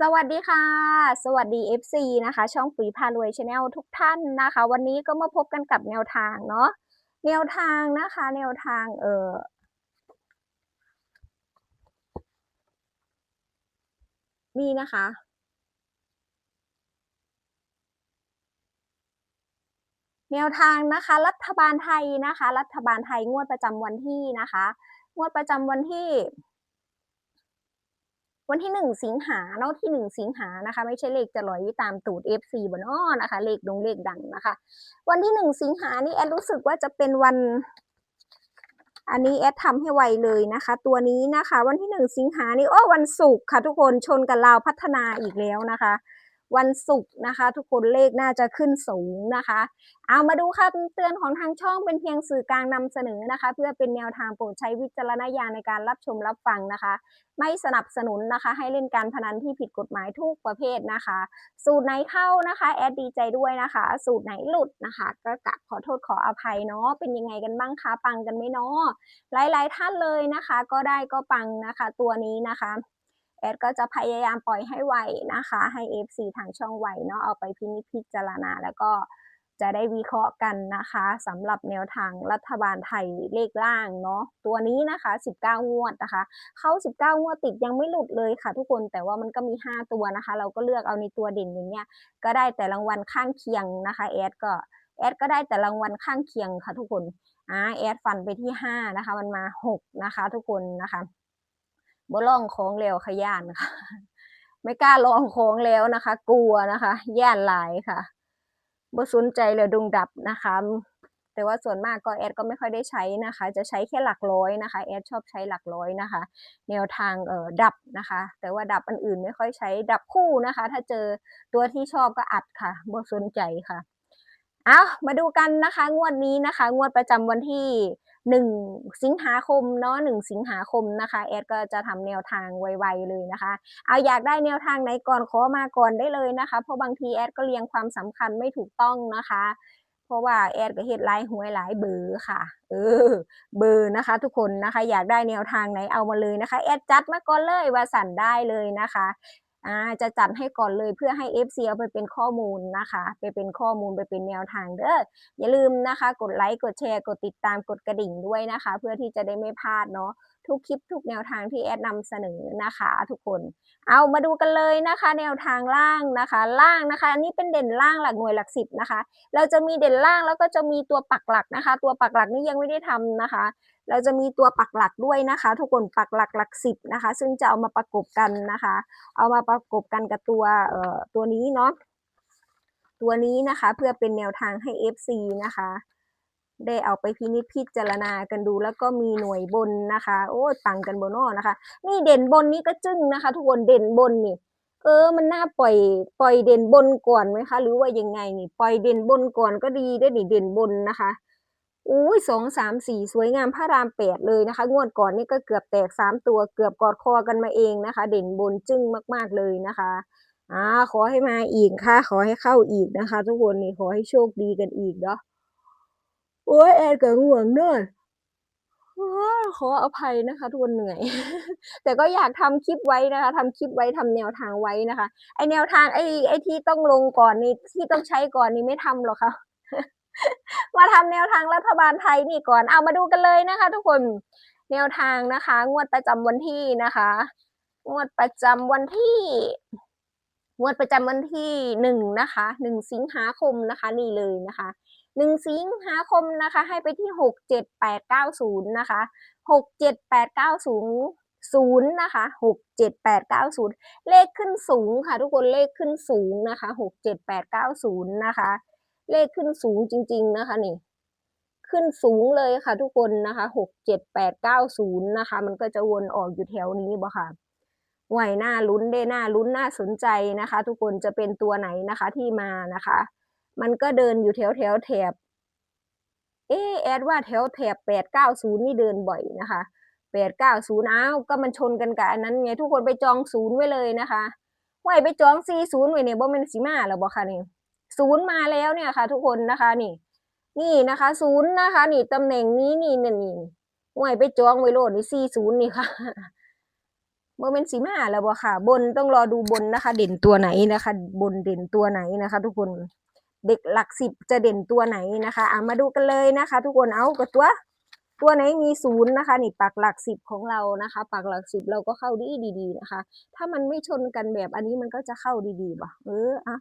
สวัสดีค่ะ สวัสดี FC นะคะ ช่องปุ๋ยพารวยชาแนลทุกท่านนะคะ วันนี้ก็มาพบกันกับแนวทางเนาะแนวทางนะคะ แนวทางเออนี่นะคะ แนวทางนะคะ รัฐบาลไทยนะคะ รัฐบาลไทยงวดประจำวันที่นะคะ งวดประจำวันที่ วันที่หนึ่งสิงหาเนาะที่หนึ่งสิงหานะคะ ไม่ใช่เลขจะลอยตามตูด F4 บนอ้อนะคะ เลขดงเลขดังนะคะ วันที่หนึ่งสิงหานี่แอดรู้สึกว่าจะเป็นวัน อันนี้แอดทำให้ไวเลยนะคะ ตัวนี้นะคะ วันที่หนึ่งสิงหานี่โอ้วันศุกร์ค่ะทุกคนชนกับลาวพัฒนาอีกแล้วนะคะ วันศุกร์นะคะ ทุกคนเลขน่าจะขึ้นสูงนะคะ เอามาดูค่ะเตือนของทางช่องเป็นเพียงสื่อกลางนำเสนอนะคะ เพื่อเป็นแนวทางโปรดใช้วิจารณญาณในการรับชมรับฟังนะคะ ไม่สนับสนุนนะคะ ให้เล่นการพนันที่ผิดกฎหมายทุกประเภทนะคะ สูตรไหนเข้านะคะแอดดีใจด้วยนะคะ สูตรไหนหลุดนะคะ ก็กลับขอโทษขออภัยเนาะเป็นยังไงกันบ้างคะปังกันไหมเนาะหลาย ๆ ท่านเลยนะคะ ก็ได้ก็ปังนะคะ ตัวนี้นะคะ แอดก็จะพยายามปล่อยให้ไวนะคะ ให้ FC ทางช่องไวเนาะเอาไปพินิจพิจารณาแล้วก็จะได้วิเคราะห์กันนะคะสำหรับแนวทางรัฐบาลไทยเลขล่างเนาะตัวนี้นะคะ 19 งวดนะคะ เข้า 19 งวดติดยังไม่หลุดเลยค่ะทุกคนแต่ว่ามันก็มี 5 ตัวนะคะ เราก็เลือกเอาในตัวเด่นอย่างเงี้ยก็ได้แต่รางวัลข้างเคียงนะคะแอดก็แอดก็ได้แต่รางวัลข้างเคียงค่ะทุกคนอ่าแอดฟันไปที่ 5 นะคะ มันมา 6 นะคะ ทุกคนนะคะ บ่ล่องของเร็วขย่านค่ะ ไม่กล้าลองของแล้วนะคะ กลัวนะคะ ย่านหลายค่ะบ่สนใจเลยดุงดับนะคะ แต่ว่าส่วนมากก็แอดก็ไม่ค่อยได้ใช้นะคะ จะใช้แค่หลักร้อยนะคะแอดชอบใช้หลักร้อยนะคะ แนวทางเอ่อดับนะคะ แต่ว่าดับอันอื่นไม่ค่อยใช้ดับคู่นะคะ ถ้าเจอตัวที่ชอบก็อัดค่ะบ่สนใจค่ะเอามาดูกันนะคะ งวดนี้นะคะ งวดประจำวันที่ หนึ่งสิงหาคมเนาะหนึ่งสิงหาคมนะคะแอดก็จะทำแนวทางไวๆเลยนะคะ เอาอยากได้แนวทางไหนก่อนขอมาก่อนได้เลยนะคะ เพราะบางทีแอดก็เรียงความสำคัญไม่ถูกต้องนะคะเพราะว่าแอดก็เฮ็ดหลายหวยหลายเบอร์ค่ะ เออ เบอร์นะคะ ทุกคนนะคะ อยากได้แนวทางไหนเอามาเลยนะคะ แอดจัดมาก่อนเลยว่าสั่นได้เลยนะคะ อ่าจะจัดให้ก่อนเลยเพื่อให้ FC เอาไปเป็นข้อมูลนะคะ ไปเป็นข้อมูลไปเป็นแนวทางเด้ออย่าลืมนะคะ กดไลค์กดแชร์กดติดตามกดกระดิ่งด้วยนะคะ เพื่อที่จะได้ไม่พลาดเนาะทุกคลิปทุกแนวทางที่แอดนำเสนอนะคะ ทุกคน เอามาดูกันเลยนะคะ แนวทางล่างนะคะ ล่างนะคะ อันนี้เป็นเด่นล่างหลักหน่วยหลักสิบนะคะ เราจะมีเด่นล่างแล้วก็จะมีตัวปักหลักนะคะ ตัวปักหลักนี่ยังไม่ได้ทำนะคะ เราจะมีตัวปักหลักด้วยนะคะ ทุกคนปักหลักหลักสิบนะคะ ซึ่งจะเอามาประกบกันนะคะ เอามาประกบกันกับตัวเอ่อตัวนี้เนาะตัวนี้นะคะเพื่อเป็นแนวทางให้ FC นะคะ ได้เอาไปพินิจพิจารณากันดูแล้วก็มีหน่วยบนนะคะ โอ้ตังกันบนนอนะคะ นี่เด่นบนนี้ก็จึ้งนะคะ ทุกคนเด่นบนนี่เออ มันน่าปล่อย ปล่อยเด่นบนก่อนไหมคะ หรือว่ายังไงนี่ ปล่อยเด่นบนก่อนก็ดีได้นี่เด่นบนนะคะ อุ้ยสองสามสี่สวยงามพระรามแปดเลยนะคะ งวดก่อนนี่ก็เกือบแตกสามตัวเกือบกอดคอกันมาเองนะคะ เด่นบนจึ้งมาก ๆเลยนะคะอ่าขอให้มาอีกค่ะ ขอให้เข้าอีกนะคะ ทุกคนนี่ขอให้โชคดีกันอีกเนาะโอ้ยแอนกับห่วงเนอะขออภัยนะคะทุกคนเหนื่อย แต่ก็อยากทำคลิปไว้นะคะทำคลิปไว้ทำแนวทางไว้นะคะ ไอแนวทางไอไอที่ต้องลงก่อนนี่ที่ต้องใช้ก่อนนี่ไม่ทำหรอกค่ะ มาทำแนวทางรัฐบาลไทยนี่ก่อน เอามาดูกันเลยนะคะ ทุกคนแนวทางนะคะ งวดประจำวันที่นะคะ งวดประจำวันที่ งวดประจำวันที่หนึ่งนะคะหนึ่งสิงหาคมนะคะ นี่เลยนะคะหนึ่งสิงหาคมนะคะ ให้ไปที่หกเจ็ดแปดเก้าศูนย์นะคะหกเจ็ดแปดเก้าศูนย์ศูนย์นะคะหกเจ็ดแปดเก้าศูนย์เลขขึ้นสูงค่ะ ทุกคนเลขขึ้นสูงนะคะหกเจ็ดแปดเก้าศูนย์นะคะ เลขขึ้นสูงจริง ๆ นะคะนี่ ขึ้นสูงเลยค่ะ ทุกคนนะคะหกเจ็ดแปดเก้าศูนย์นะคะ มันก็จะวนออกอยู่แถวนี้บ่ค่ะไหวหน้าลุ้นได้หน้าลุ้นน่าสนใจนะคะ ทุกคนจะเป็นตัวไหนนะคะที่มานะคะ มันก็เดินอยู่แถวแถวแถบเออแอดว่าแถวแถบแปดเก้าศูนย์นี่เดินบ่อยนะคะแปดเก้าศูนย์อ้าวก็มันชนกันกับอันนั้นไงทุกคนไปจองศูนย์ไว้เลยนะคะไหวไปจองซีศูนย์ไว้เนี่ยบ่แม่นสิมาแล้วบ่ค่ะนี่ย ศูนย์มาแล้วเนี่ยค่ะ ทุกคนนะคะนี่ นี่นะคะศูนย์นะคะ นี่ตำแหน่งนี้นี่นี่นี่ไหวไปจองไว้โลดนี่ซีศูนย์นี่ค่ะโมเมนต์สีมาแล้วบ่ค่ะ บนต้องรอดูบนนะคะ เด่นตัวไหนนะคะ บนเด่นตัวไหนนะคะ ทุกคนเด็กหลักสิบจะเด่นตัวไหนนะคะอะมาดูกันเลยนะคะ ทุกคนเอากับตัวตัวไหนมีศูนย์นะคะ นี่ปักหลักสิบของเรานะคะปักหลักสิบเราก็เข้าดีดีๆนะคะ ถ้ามันไม่ชนกันแบบอันนี้มันก็จะเข้าดีๆป่ะเอออะ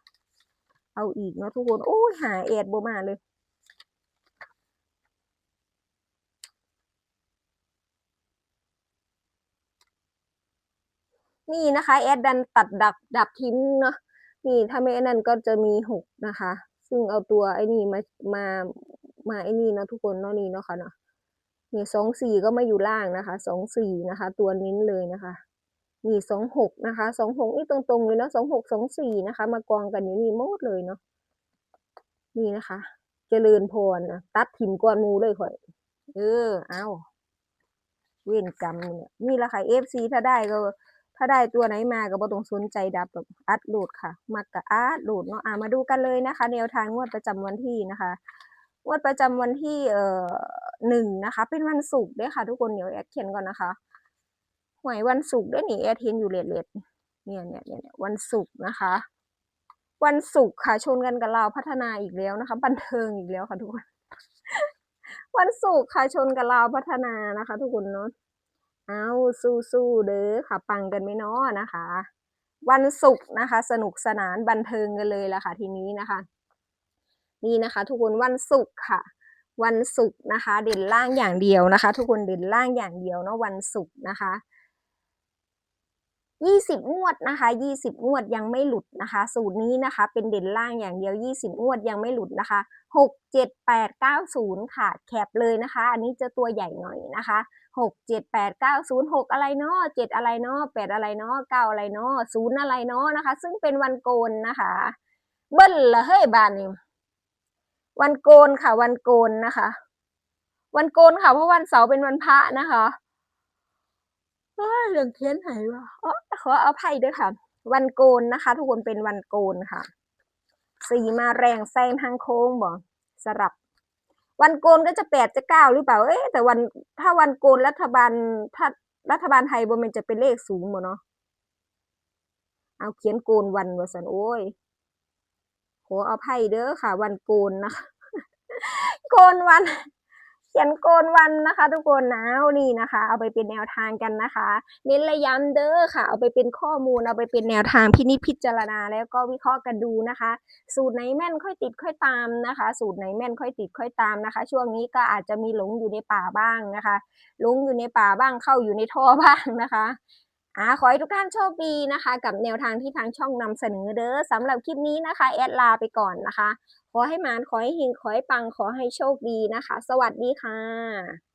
เอาอีกเนาะทุกคนโอ้ยหาแอดบ่มาเลยนี่นะคะแอดดันตัดดับดับทิ้งเนาะนี่ถ้าไม่อันนั้นก็จะมีหกนะคะ ซึ่งเอาตัวไอ้นี่มามามาไอ้นี่เนาะทุกคนเนาะนี่เนาะค่ะเนาะนี่สองสี่ก็มาอยู่ล่างนะคะสองสี่นะคะ ตัวนิ้นเลยนะคะ นี่สองหกนะคะสองหกนี่ตรงๆเลยเนาะสองหกสองสี่นะคะ มากองกันอยู่นี่หมดเลยเนาะนี่นะคะ เจริญพรนะตัดถิ่มก้อนมูเลยข่อยเออเอาเว้นกรรมเนี่ยนี่ละค่ะเอฟซีถ้าได้ก็ ถ้าได้ตัวไหนมาก็บ่ต้องสนใจดับแบบอัดโหลดค่ะ มักกะอัดโหลดเนาะอ่ามาดูกันเลยนะคะ แนวทางงวดประจำวันที่นะคะงวดประจำวันที่เอ่อหนึ่งนะคะ เป็นวันศุกร์ด้อค่ะ ทุกคนเดี๋ยวแอดเขียนก่อนนะคะ หวยวันศุกร์ด้อนี่แอดเห็นอยู่เลดเลดๆเนี่ยเนี่ยเนี่ยเนี่ยวันศุกร์นะคะ วันศุกร์ค่ะชนกันกับเราพัฒนาอีกแล้วนะคะ บันเทิงอีกแล้วค่ะทุกคน วันศุกร์ค่ะชนกับเราพัฒนานะคะ ทุกคนเนาะเอาสู้ๆเด้อค่ะ ปังกันไม่น้อนะคะ วันศุกร์นะคะ สนุกสนานบันเทิงกันเลยละค่ะ ทีนี้นะคะ นี่นะคะ ทุกคนวันศุกร์ค่ะวันศุกร์นะคะ เด่นล่างอย่างเดียวนะคะ ทุกคนเด่นล่างอย่างเดียวเนาะวันศุกร์นะคะ ยี่สิบงวดนะคะยี่สิบงวดยังไม่หลุดนะคะ สูตรนี้นะคะเป็นเด่นล่างอย่างเดียวยี่สิบงวดยังไม่หลุดนะคะหกเจ็ดแปดเก้าศูนย์ค่ะ แคปเลยนะคะ อันนี้จะตัวใหญ่หน่อยนะคะหกเจ็ดแปดเก้าศูนย์หกอะไรเนาะเจ็ดอะไรเนาะแปดอะไรเนาะเก้าอะไรเนาะศูนย์อะไรเนาะนะคะ ซึ่งเป็นวันโกนนะคะ เบิ้ลละเฮ้ยบานนี่วันโกนค่ะ วันโกนนะคะ วันโกนค่ะ เพราะวันเสาร์เป็นวันพระนะคะ เอ้ยเรื่องเทียนไหนวะอ๋อขออภัยด้วยค่ะ วันโกนนะคะ ทุกคนเป็นวันโกนค่ะ สีมาแรงแซงทางโค้งบ่สลับ วันโกนก็จะแปดจะเก้าหรือเปล่าเอ๊แต่วันถ้าวันโกนรัฐบาลถ้ารัฐบาลไทยบ่มันจะเป็นเลขศูนย์บ่เนาะเอาเขียนโกนวันว่าสันโอ้ยขออภัยเด้อค่ะ วันโกนนะคะโกนวัน เขียนโกนวันนะคะทุกคนนะนี่นะคะ เอาไปเป็นแนวทางกันนะคะเน้นระยำเด้อค่ะ เอาไปเป็นข้อมูลเอาไปเป็นแนวทางพินิจพิจารณาแล้วก็วิเคราะห์กันดูนะคะ สูตรไหนแม่นค่อยติดค่อยตามนะคะ สูตรไหนแม่นค่อยติดค่อยตามนะคะ ช่วงนี้ก็อาจจะมีหลงอยู่ในป่าบ้างนะคะหลงอยู่ในป่าบ้างเข้าอยู่ในท่อบ้างนะคะ อ่าขอให้ทุกท่านโชคดีนะคะ กับแนวทางที่ทางช่องนำเสนอเด้อสำหรับคลิปนี้นะคะ แอดลาไปก่อนนะคะ ขอให้มานขอให้หิงขอให้ปังขอให้โชคดีนะคะ สวัสดีค่ะ